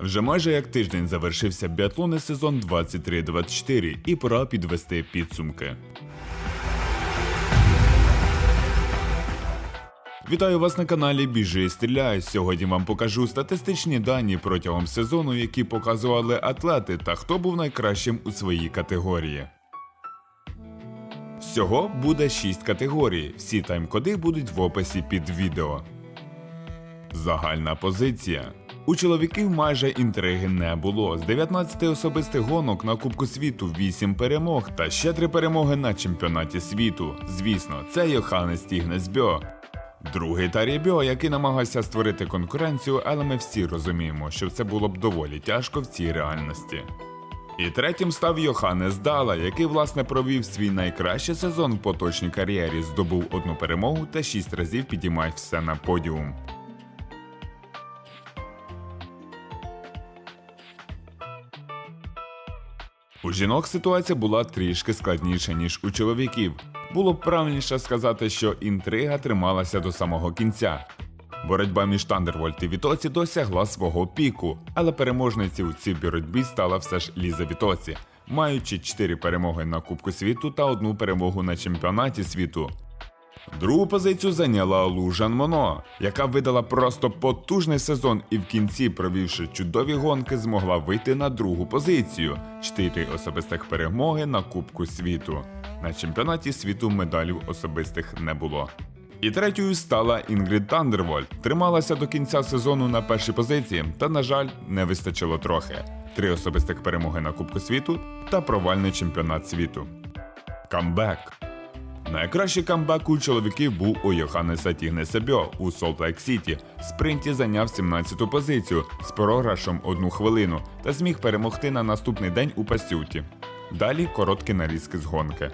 Вже майже як тиждень завершився біатлонний сезон 23-24 і пора підвести підсумки. Вітаю вас на каналі Біжи і стріляй. Сьогодні вам покажу статистичні дані протягом сезону, які показували атлети та хто був найкращим у своїй категорії. Всього буде 6 категорій. Всі тайм-коди будуть в описі під відео. Загальна позиція. У чоловіків майже інтриги не було. З 19 особистих гонок на Кубку світу 8 перемог та ще 3 перемоги на чемпіонаті світу. Звісно, це Йоханнес Тігнесбьо. Другий Тарі Бьо, який намагався створити конкуренцію, але ми всі розуміємо, що це було б доволі тяжко в цій реальності. І третім став Йоханнес Дала, який власне провів свій найкращий сезон в поточній кар'єрі, здобув одну перемогу та шість разів підіймав все на подіум. У жінок ситуація була трішки складніша, ніж у чоловіків. Було б правильніше сказати, що інтрига трималася до самого кінця. Боротьба між Тандервольт і Вітоці досягла свого піку, але переможницею у цій боротьбі стала все ж Ліза Вітоці, маючи 4 перемоги на Кубку світу та одну перемогу на чемпіонаті світу. Другу позицію зайняла Лужан Моно, яка видала просто потужний сезон і в кінці, провівши чудові гонки, змогла вийти на другу позицію. Чотири особистих перемоги на Кубку світу. На чемпіонаті світу медалів особистих не було. І третьою стала Інгрід Тандервольд. Трималася до кінця сезону на першій позиції, та, на жаль, не вистачило трохи. Три особистих перемоги на Кубку світу та провальний чемпіонат світу. Камбек. Найкращий камбек у чоловіків був у Йоханнеса Тігнесебьо у Солт Лейк Сіті. Спринті зайняв 17-ту позицію з програшем одну хвилину та зміг перемогти на наступний день у пасюті. Далі короткі нарізки з гонки.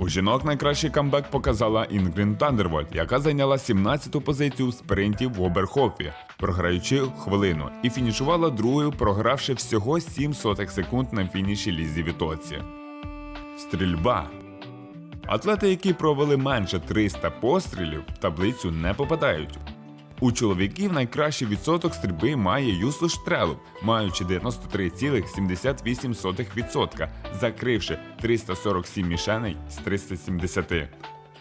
У жінок найкращий камбек показала Інгрін Тандервольд, яка зайняла 17-ту позицію в спринті в Оберхофі, програючи хвилину, і фінішувала другою, програвши всього 7 сотих секунд на фініші Лізі Вітоці. Стрільба. Атлети, які провели менше 300 пострілів, в таблицю не попадають. У чоловіків найкращий відсоток стрільби має Юсу Штрелов, маючи 93,78%, закривши 347 мішеней з 370.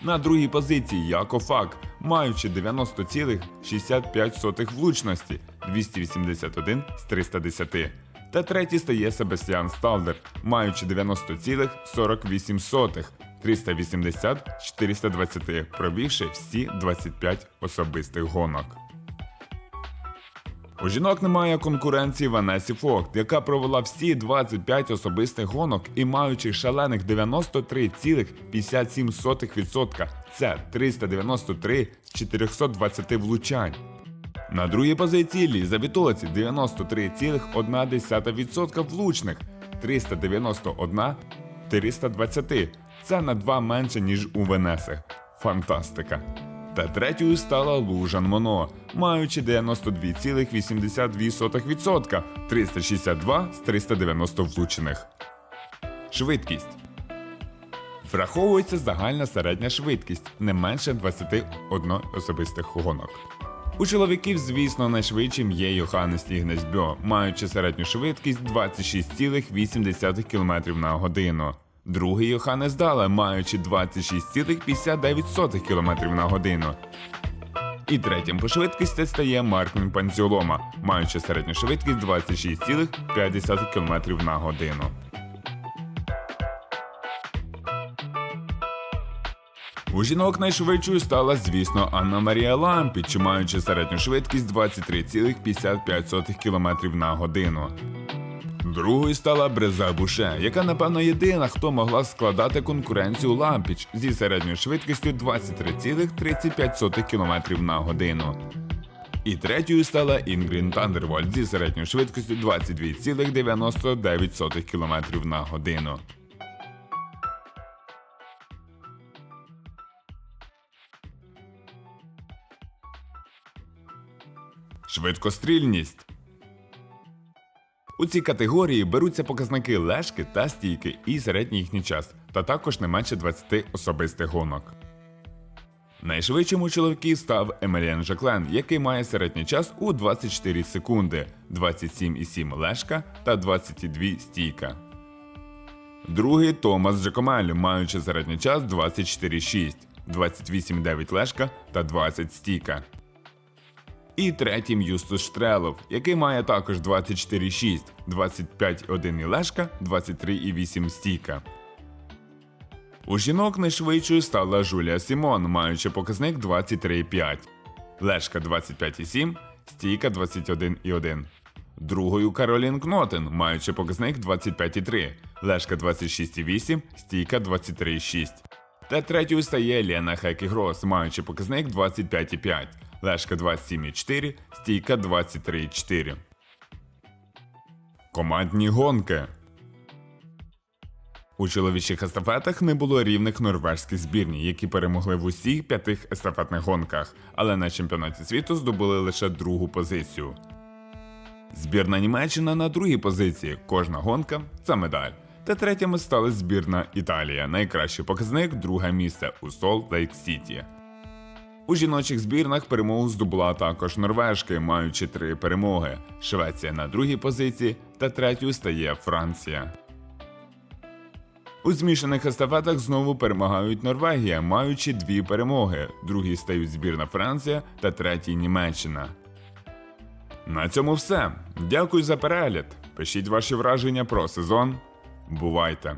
На другій позиції Якофак, маючи 90,65 влучності 281 з 310. Та третій стає Себастьян Сталдер, маючи 90,48 380 з 420, провівши всі 25 особистих гонок. У жінок немає конкуренції Ванесі Фокт, яка провела всі 25 особистих гонок і маючи шалених 93,57%. Це 393 з 420 влучань. На другій позиції Ліза Вітоці 93,1% влучних, 391 320. Це на 2 менше, ніж у Венеси. Фантастика. Та третьою стала Лужан Моно, маючи 92,82%, 362 з 390 влучених. Швидкість. Враховується загальна середня швидкість не менше 21 особистих гонок. У чоловіків, звісно, найшвидшим є Йоханнес Тігнесбьо, маючи середню швидкість 26,8 км на годину. Другий Йоханнес Дала, маючи 26,59 км на годину. І третім по швидкості стає Марквін Панціолома, маючи середню швидкість 26,5 км на годину. У жінок найшвидшою стала, звісно, Анна Марія Лампіч, маючи середню швидкість 23,55 км на годину. Другою стала Бреза Буше, яка, напевно, єдина, хто могла складати конкуренцію Лампіч зі середньою швидкістю 23,35 км на годину. І третьою стала Інгрін Тандервольд зі середньою швидкістю 22,99 км на годину. Швидкострільність. У цій категорії беруться показники лежки та стійки і середній їхній час, та також не менше 20 особистих гонок. Найшвидшим у чоловіків став Емеліан Жаклен, який має середній час у 24 секунди, 27,7 лежка та 22 стійка. Другий Томас Джакомель, маючи середній час 24,6, 28,9 лежка та 20 стійка. І третім Юстус Штрелов, який має також 24,6, 25,1 лежка, 23,8 стійка. У жінок найшвидшою стала Жулія Сімон, маючи показник 23,5, лежка 25,7, стійка 21,1. Другою Каролін Кнотен, маючи показник 25,3, лежка 26,8, стійка 23,6. Та третьою стає Лена Хекігрос, маючи показник 25,5, лежка 27,4, стійка 23,4. Командні гонки. У чоловічих естафетах не було рівних норвежських збірні, які перемогли в усіх п'ятих естафетних гонках, але на чемпіонаті світу здобули лише другу позицію. Збірна Німеччина на другій позиції. Кожна гонка це медаль. Та третями стала збірна Італія. Найкращий показник друге місце у Солт Лейк Сіті. У жіночих збірнах перемогу здобула також Норвежки, маючи три перемоги. Швеція на другій позиції та третьою стає Франція. У змішаних естафетах знову перемагають Норвегія, маючи дві перемоги. Другі стають збірна Франція та третій Німеччина. На цьому все. Дякую за перегляд. Пишіть ваші враження про сезон. Бувайте!